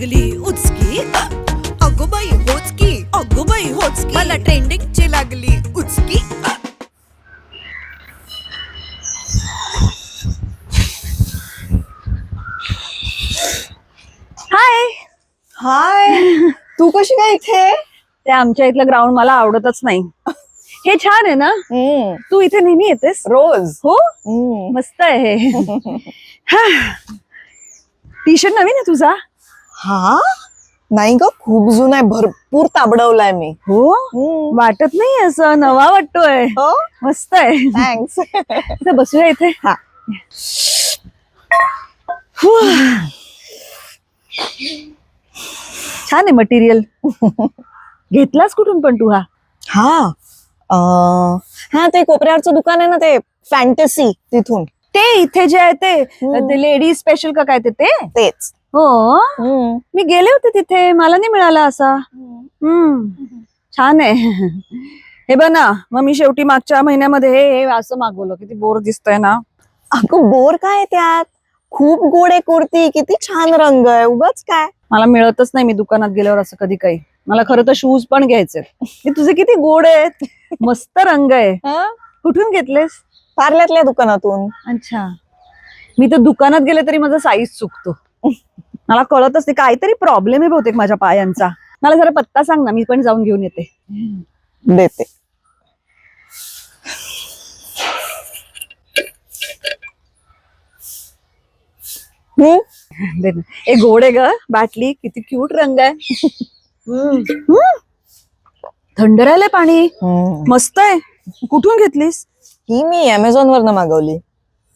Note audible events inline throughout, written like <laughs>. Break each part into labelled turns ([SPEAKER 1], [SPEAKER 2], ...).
[SPEAKER 1] लागली उचकी. अगोबाई होचकी. अगोबाई होचकी. मला ट्रेंडिंगची लागली उचकी.
[SPEAKER 2] हाय
[SPEAKER 3] हाय <laughs> तू कशी काय इथे?
[SPEAKER 2] ते आमच्या इथलं ग्राउंड मला आवडतच नाही. हे छान आहे ना? तू इथे नेहमी येतेस?
[SPEAKER 3] रोज.
[SPEAKER 2] हो? मस्त आहे हे. <laughs> टी शर्ट नवीन आहे तुझा?
[SPEAKER 3] हा? नाही ग खूप जुना आहे भरपूर ताबडवलाय मी.
[SPEAKER 2] हो? वाटत नाही असं नवा वाटतोय.
[SPEAKER 3] हो?
[SPEAKER 2] मस्त आहे.
[SPEAKER 3] थँक्स
[SPEAKER 2] इथे <laughs> बसूया इथे.
[SPEAKER 3] हा.
[SPEAKER 2] छान आहे मटेरियल घेतलास कुठून पण तू हा?
[SPEAKER 3] हा. अं, हा ते कोपऱ्यावरचं दुकान आहे ना ते फॅन्टसी तिथून.
[SPEAKER 2] ते इथे जे आहे ते लेडीज स्पेशल का काय ते
[SPEAKER 3] तेच.
[SPEAKER 2] हो. मी गेले होते तिथे मला नाही मिळाला असा. हम्म. छान आहे. हे बघ ना मग मी शेवटी मागच्या महिन्यामध्ये हे असं मागवलं किती बोर दिसतंय ना.
[SPEAKER 3] अगं बोर काय त्यात? खूप गोड आहे कुर्ती किती छान रंग आहे उगाच काय?
[SPEAKER 2] मला मिळतच नाही मी दुकानात गेल्यावर असं कधी काही. मला खरं तर शूज पण घ्यायचे तुझे किती गोड आहेत. <laughs> मस्त रंग आहे. कुठून घेतलेस?
[SPEAKER 3] पार्ल्यातल्या दुकानातून.
[SPEAKER 2] अच्छा. मी तर दुकानात गेले तरी माझा साईज चुकतो. मला कळतच नाही काहीतरी प्रॉब्लेम आहे बहुतेक माझ्या पायांचा. मला जरा पत्ता सांग ना मी पण जाऊन घेऊन येते.
[SPEAKER 3] देते.
[SPEAKER 2] ए गोड आहे ग बाटली किती क्यूट रंग आहे. थंड राहिलंय पाणी. मस्त आहे. कुठून घेतलीस?
[SPEAKER 3] ही मी अमेझॉन वरनं मागवली.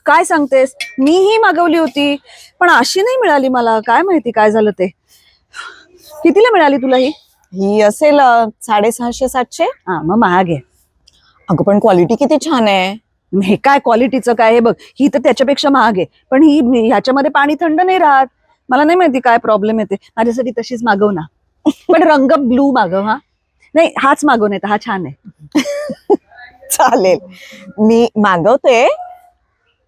[SPEAKER 2] काय सांगतेस? मी ही मागवली होती पण अशी नाही मिळाली मला. काय माहिती काय झालं ते? कितीला मिळाली तुला ही?
[SPEAKER 3] ही असेल अं, साडेसहाशे सातशे.
[SPEAKER 2] हा मग महाग आहे.
[SPEAKER 3] अगं पण क्वालिटी किती छान आहे.
[SPEAKER 2] हे काय क्वालिटीचं काय? हे बघ ही तर त्याच्यापेक्षा महाग आहे. पण ही ह्याच्यामध्ये पाणी थंड नाही राहत. मला नाही माहिती काय प्रॉब्लेम येते. माझ्यासाठी तशीच मागव ना. <laughs> पण रंग ब्लू मागव हा. नाही हाच मागव नाही तर हा छान आहे. <laughs>
[SPEAKER 3] चालेल. मी मागवते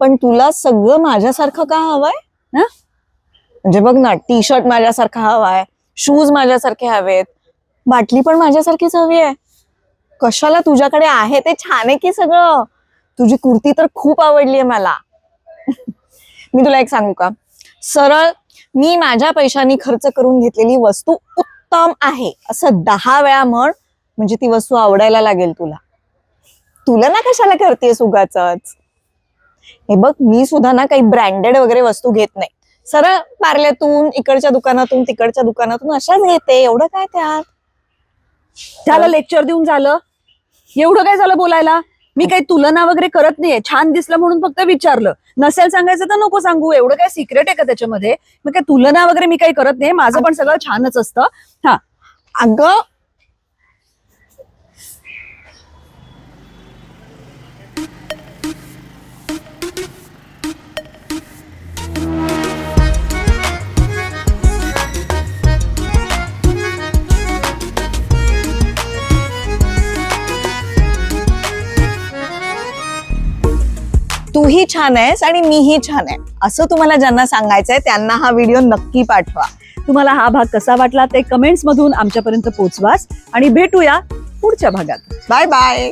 [SPEAKER 3] पण तुला सगळं माझ्यासारखं का हवंय? म्हणजे बघ ना टी शर्ट माझ्यासारखा हवाय शूज माझ्यासारखे हवेत बाटली पण माझ्यासारखीच हवी आहे. कशाला तुझ्याकडे आहे ते छान आहे की सगळं? तुझी कुर्ती तर खूप आवडली आहे मला. <laughs> मी तुला एक सांगू का? सरळ मी माझ्या पैशांनी खर्च करून घेतलेली वस्तू उत्तम आहे. असं दहा वेळा म्हण म्हणजे ती वस्तू आवडायला लागेल तुला. तुला ना कशाला करतेस उगाच हे बघ मी सुद्धा ना काही ब्रँडेड वगैरे वस्तू घेत नाही. सरळ पार्ल्यातून इकडच्या दुकानातून तिकडच्या दुकानातून अशाच घेते. एवढं काय त्यात?
[SPEAKER 2] त्याला लेक्चर देऊन झालं. एवढं काय झालं बोलायला? मी काही तुलना वगैरे करत नाहीये. छान दिसलं म्हणून फक्त विचारलं. नसेल सांगायचं तर नको सांगू. एवढं काय सिक्रेट आहे का त्याच्यामध्ये? मग काय तुलना वगैरे मी काही करत नाही. माझं पण सगळं छानच असतं. हा.
[SPEAKER 3] अगं तूही छान आहेस आणि मीही छान आहे. असं तुम्हाला ज्यांना सांगायचंय त्यांना हा व्हिडिओ नक्की पाठवा.
[SPEAKER 2] तुम्हाला हा भाग कसा वाटला ते कमेंट्स मधून आमच्यापर्यंत पोहोचवाच आणि भेटूया पुढच्या भागात.
[SPEAKER 3] Bye bye